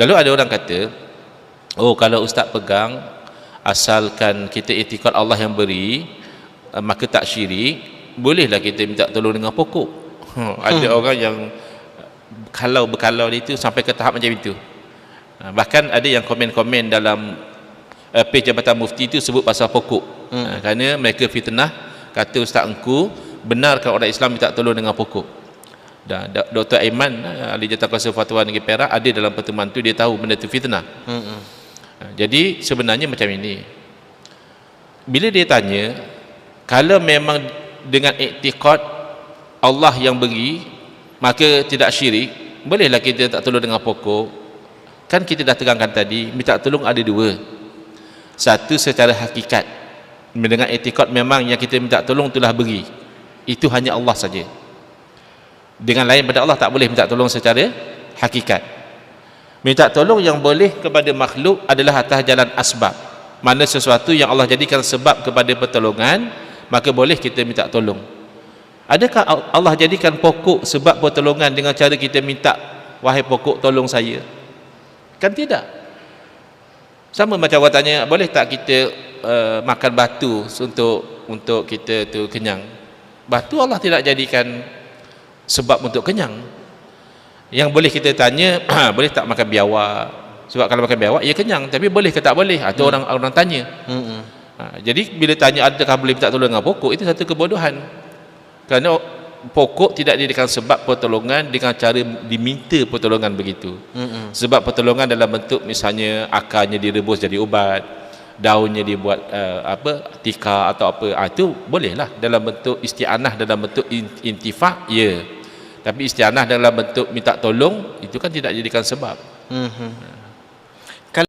Lalu ada orang kata, oh kalau ustaz pegang asalkan kita itikad Allah yang beri, uh, maka tak syirik, bolehlah kita minta tolong dengan pokok. Hmm, ada Hmm. orang yang kalau berkalau dia itu sampai ke tahap macam itu. Uh, bahkan ada yang komen-komen dalam uh, page Jabatan Mufti itu sebut pasal pokok. Hmm. Uh, kerana mereka fitnah kata Ustaz Engku benarkan orang Islam minta tolong dengan pokok. Dan Da- Dr. Aiman uh, ahli Jabatan Kuasa Fatwa Negeri Perak ada dalam pertemuan tu dia tahu benda tu fitnah. Hmm. Jadi sebenarnya macam ini. Bila dia tanya, kalau memang dengan iktikad Allah yang beri, maka tidak syirik, bolehlah kita tak tolong dengan pokok. Kan kita dah terangkan tadi, minta tolong ada dua. Satu secara hakikat. Dengan iktikad memang yang kita minta tolong itulah beri. Itu hanya Allah saja. Dengan lain pada Allah tak boleh minta tolong secara hakikat. Minta tolong yang boleh kepada makhluk adalah atas jalan asbab. Mana sesuatu yang Allah jadikan sebab kepada pertolongan, maka boleh kita minta tolong. Adakah Al- Allah jadikan pokok sebab pertolongan dengan cara kita minta, wahai pokok tolong saya? Kan tidak. Sama macam orang tanya, boleh tak kita uh, makan batu untuk untuk kita tu kenyang? Batu Allah tidak jadikan sebab untuk kenyang. Yang boleh kita tanya, boleh tak makan biawak? Sebab kalau makan biawak, ya kenyang. Tapi boleh ke tak boleh? Itu orang orang tanya. Hmm. Ha, jadi bila tanya adakah boleh minta tolong dengan pokok, itu satu kebodohan. Kerana pokok tidak dijadikan sebab pertolongan dengan cara diminta pertolongan begitu. Hmm. Sebab pertolongan dalam bentuk misalnya akarnya direbus jadi ubat, daunnya dibuat uh, apa tikar atau apa, ah, itu bolehlah dalam bentuk isti'anah dalam bentuk in- intifa, ya. Tapi isti'anah dalam bentuk minta tolong itu kan tidak dijadikan sebab. Hmm.